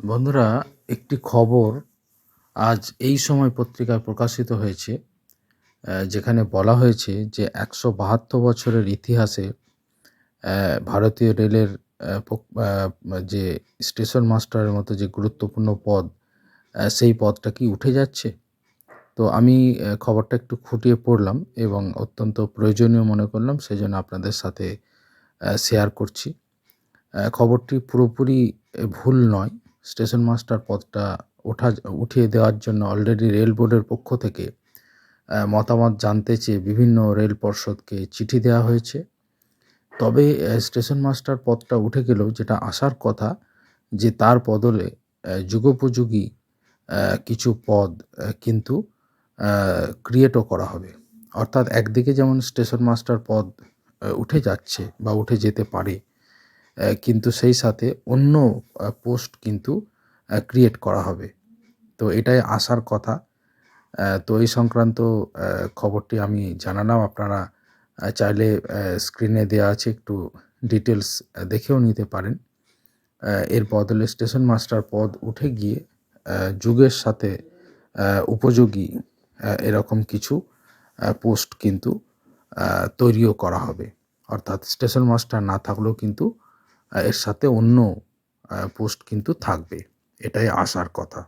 বন্ধুরা, একটি খবর আজ এই সময় পত্রিকায় প্রকাশিত হয়েছে যেখানে বলা হয়েছে যে একশো বাহাত্তর বছরের ইতিহাসে ভারতীয় রেলের যে স্টেশন মাস্টারের মতো যে গুরুত্বপূর্ণ পদ সেই পদটা কি উঠে যাচ্ছে? তো আমি খবরটা একটু খুঁটিয়ে পড়লাম এবং অত্যন্ত প্রয়োজনীয় মনে করলাম, সেজন্য আপনাদের সাথে শেয়ার করছি। খবরটি পুরোপুরি ভুল নয় স্টেশন মাস্টার পদটা ওঠা, উঠিয়ে দেওয়ার জন্য অলরেডি রেল বোর্ডের পক্ষ থেকে মতামত জানতে চেয়ে বিভিন্ন রেল পর্ষদকে চিঠি দেওয়া হয়েছে। তবে স্টেশন মাস্টার পদটা উঠে গেলেও যেটা আসার কথা যে তার বদলে যুগোপযোগী কিছু পদ কিন্তু ক্রিয়েটও করা হবে। অর্থাৎ একদিকে যেমন স্টেশন মাস্টার পদ উঠে যাচ্ছে বা উঠে যেতে পারে কিন্তু সেই সাথে অন্য পোস্ট কিন্তু ক্রিয়েট করা হবে। তো এটাই আসার কথা। তো এই সংক্রান্ত খবরটি আমি জানালাম। আপনারা চাইলে স্ক্রিনে দেওয়া আছে, একটু ডিটেলস দেখেও নিতে পারেন। এর বদলে স্টেশন মাস্টার পদ উঠে গিয়ে যুগের সাথে উপযোগী এরকম কিছু পোস্ট কিন্তু তৈরিও করা হবে। অর্থাৎ স্টেশন মাস্টার না থাকলেও কিন্তু এর সাথে অন্য পোস্ট কিন্তু থাকবে। এটাই আসার কথা।